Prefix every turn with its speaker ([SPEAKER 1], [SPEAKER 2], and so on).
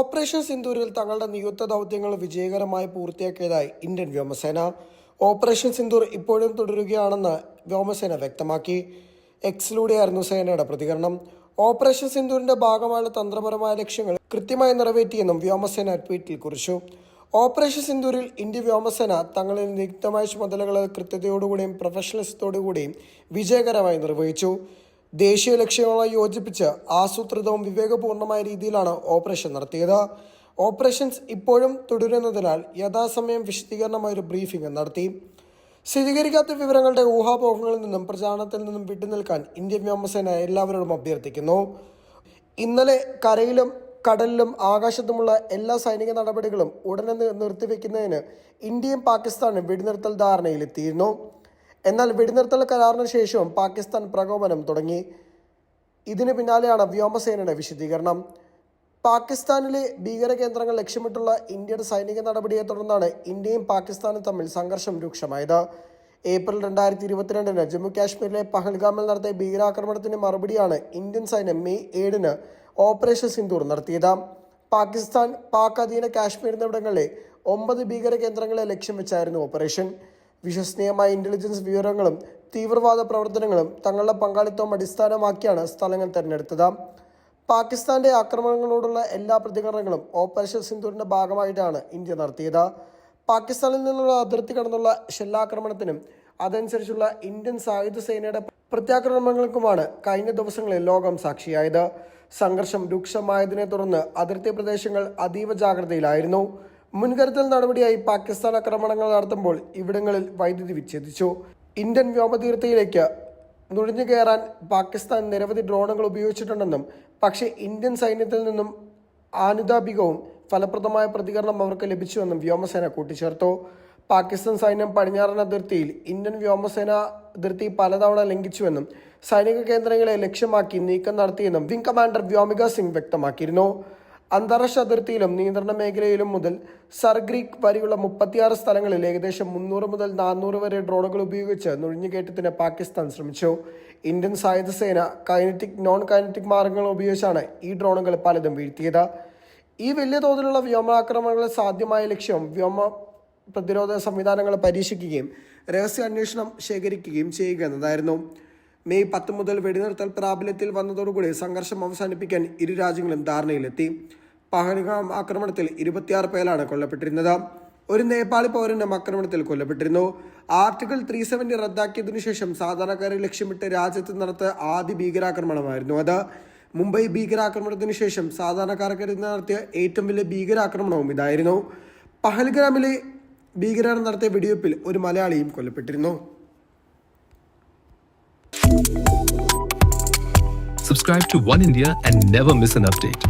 [SPEAKER 1] Operation സിന്ദൂരിൽ തങ്ങളുടെ നിയുക്ത ദൗത്യങ്ങൾ വിജയകരമായി പൂർത്തിയാക്കിയതായി ഇന്ത്യൻ വ്യോമസേന. ഓപ്പറേഷൻ സിന്ദൂർ ഇപ്പോഴും തുടരുകയാണെന്ന് വ്യോമസേന വ്യക്തമാക്കി. എക്സിലൂടെയായിരുന്നു സേനയുടെ പ്രതികരണം. ഓപ്പറേഷൻ സിന്ദൂരിന്റെ ഭാഗമായുള്ള തന്ത്രപരമായ ലക്ഷ്യങ്ങൾ കൃത്യമായി നിറവേറ്റിയെന്നും വ്യോമസേന ട്വീറ്റിൽ കുറിച്ചു. ഓപ്പറേഷൻ സിന്ദൂരിൽ ഇന്ത്യ വ്യോമസേന തങ്ങളിൽ നിയുക്തമായ ചുമതലകൾ കൃത്യതയോടുകൂടിയും പ്രൊഫഷണലിസത്തോടുകൂടിയും വിജയകരമായി നിർവഹിച്ചു. ദേശീയ ലക്ഷ്യങ്ങളുമായി യോജിപ്പിച്ച് ആസൂത്രിതവും വിവേകപൂർണമായ രീതിയിലാണ് ഓപ്പറേഷൻ നടത്തിയത്. ഓപ്പറേഷൻസ് ഇപ്പോഴും തുടരുന്നതിനാൽ യഥാസമയം വിശദീകരണമായ ഒരു ബ്രീഫിംഗ് നടത്തി. സ്ഥിരീകരിക്കാത്ത വിവരങ്ങളുടെ ഊഹാപോഹങ്ങളിൽ നിന്നും പ്രചാരണത്തിൽ നിന്നും വിട്ടുനിൽക്കാൻ ഇന്ത്യൻ വ്യോമസേന എല്ലാവരോടും അഭ്യർത്ഥിക്കുന്നു. ഇന്നലെ കരയിലും കടലിലും ആകാശത്തുമുള്ള എല്ലാ സൈനിക നടപടികളും ഉടനെ നിർത്തിവെക്കുന്നതിന് ഇന്ത്യയും പാകിസ്ഥാനും വെടിനിർത്തൽ ധാരണയിലെത്തിയിരുന്നു. എന്നാൽ വെടിനിർത്തൽ കരാറിന് ശേഷവും പാകിസ്ഥാൻ പ്രകോപനം തുടങ്ങി. ഇതിന് പിന്നാലെയാണ് വ്യോമസേനയുടെ വിശദീകരണം. പാകിസ്ഥാനിലെ ഭീകര കേന്ദ്രങ്ങൾ ലക്ഷ്യമിട്ടുള്ള ഇന്ത്യയുടെ സൈനിക നടപടിയെ തുടർന്നാണ് ഇന്ത്യയും പാകിസ്ഥാനും തമ്മിൽ സംഘർഷം രൂക്ഷമായത്. ഏപ്രിൽ രണ്ടായിരത്തി ഇരുപത്തിരണ്ടിന് ജമ്മു കാശ്മീരിലെ പഹൽഗാമിൽ നടത്തിയ ഭീകരാക്രമണത്തിന് മറുപടിയാണ് ഇന്ത്യൻ സൈന്യം മെയ് ഏഴിന് ഓപ്പറേഷൻ സിന്ദൂർ നടത്തിയത്. പാകിസ്ഥാൻ പാക് അധീന കാശ്മീർ എന്നിവിടങ്ങളിലെ ഒമ്പത് ഭീകര കേന്ദ്രങ്ങളെ ലക്ഷ്യം വെച്ചായിരുന്നു ഓപ്പറേഷൻ. വിശ്വസനീയമായ ഇന്റലിജൻസ് വിവരങ്ങളും തീവ്രവാദ പ്രവർത്തനങ്ങളും തങ്ങളുടെ പങ്കാളിത്തവും അടിസ്ഥാനമാക്കിയാണ് സ്ഥലങ്ങൾ തിരഞ്ഞെടുത്തത്. പാകിസ്ഥാന്റെ ആക്രമണങ്ങളോടുള്ള എല്ലാ പ്രതികരണങ്ങളും ഓപ്പറേഷൻ സിന്ധുവിന്റെ ഭാഗമായിട്ടാണ് ഇന്ത്യ നടത്തിയത്. പാകിസ്ഥാനിൽ നിന്നുള്ള അതിർത്തി കടന്നുള്ള ഷെല്ലാക്രമണത്തിനും അതനുസരിച്ചുള്ള ഇന്ത്യൻ സായുധ സേനയുടെ പ്രത്യാക്രമണങ്ങൾക്കുമാണ് കഴിഞ്ഞ ദിവസങ്ങളിൽ ലോകം സാക്ഷിയായത്. സംഘർഷം രൂക്ഷമായതിനെ തുടർന്ന് അതിർത്തി പ്രദേശങ്ങൾ അതീവ ജാഗ്രതയിലായിരുന്നു. മുൻകരുതൽ നടപടിയായി പാകിസ്ഥാൻ ആക്രമണങ്ങൾ നടത്തുമ്പോൾ ഇവിടങ്ങളിൽ വൈദ്യുതി വിച്ഛേദിച്ചു. ഇന്ത്യൻ വ്യോമതീർത്ഥയിലേക്ക് നുഴഞ്ഞു കയറാൻ പാകിസ്ഥാൻ നിരവധി ഡ്രോണുകൾ ഉപയോഗിച്ചിട്ടുണ്ടെന്നും പക്ഷേ ഇന്ത്യൻ സൈന്യത്തിൽ നിന്നും ആനുതാപികവും ഫലപ്രദമായ പ്രതികരണം അവർക്ക് ലഭിച്ചുവെന്നും വ്യോമസേന കൂട്ടിച്ചേർത്തു. പാകിസ്ഥാൻ സൈന്യം പടിഞ്ഞാറൻ അതിർത്തിയിൽ ഇന്ത്യൻ വ്യോമസേന അതിർത്തി പലതവണ ലംഘിച്ചുവെന്നും സൈനിക കേന്ദ്രങ്ങളെ ലക്ഷ്യമാക്കി നീക്കം നടത്തിയെന്നും വിംഗ് കമാൻഡർ വ്യോമിക സിംഗ് വ്യക്തമാക്കിയിരുന്നു. അന്താരാഷ്ട്ര അതിർത്തിയിലും നിയന്ത്രണ മേഖലയിലും മുതൽ സർഗ്രീക്ക് വരെയുള്ള മുപ്പത്തിയാറ് സ്ഥലങ്ങളിൽ ഏകദേശം മുന്നൂറ് മുതൽ നാനൂറ് വരെ ഡ്രോണുകൾ ഉപയോഗിച്ച് നുഴഞ്ഞുകയറ്റത്തിന് പാകിസ്ഥാൻ ശ്രമിച്ചു. ഇന്ത്യൻ സായുധ സേന കൈനറ്റിക് നോൺ കൈനറ്റിക് മാർഗങ്ങൾ ഉപയോഗിച്ചാണ് ഈ ഡ്രോണുകൾ പലതും വീഴ്ത്തിയത്. ഈ വലിയ തോതിലുള്ള വ്യോമാക്രമണങ്ങൾ സാധ്യമായ ലക്ഷ്യം വ്യോമ പ്രതിരോധ സംവിധാനങ്ങൾ പരീക്ഷിക്കുകയും രഹസ്യാന്വേഷണം ശേഖരിക്കുകയും ചെയ്യുക എന്നതായിരുന്നു. മെയ് പത്ത് മുതൽ വെടിനിർത്തൽ പ്രാബല്യത്തിൽ വന്നതോടുകൂടി സംഘർഷം അവസാനിപ്പിക്കാൻ ഇരു രാജ്യങ്ങളും ധാരണയിലെത്തി. പഹൽഗാം ആക്രമണത്തിൽ ഇരുപത്തിയാറ് പേരാണ് കൊല്ലപ്പെട്ടിരുന്നത്. ഒരു നേപ്പാളി പൗരനും ആക്രമണത്തിൽ കൊല്ലപ്പെട്ടിരുന്നു. ആർട്ടിക്കിൾ ത്രീ സെവന്റി റദ്ദാക്കിയതിനു ശേഷം സാധാരണക്കാരെ ലക്ഷ്യമിട്ട് രാജ്യത്ത് നടത്തിയ ആദ്യ ഭീകരാക്രമണമായിരുന്നു അത്. മുംബൈ ഭീകരാക്രമണത്തിന് ശേഷം സാധാരണക്കാർക്കെതിരെ നടത്തിയ ഏറ്റവും വലിയ ഭീകരാക്രമണവും ഇതായിരുന്നു. പഹൽഗ്രാമിലെ ഭീകരർ നടത്തിയ വെടിവെപ്പിൽ ഒരു മലയാളിയും കൊല്ലപ്പെട്ടിരുന്നു.
[SPEAKER 2] Subscribe to One India and never miss an update.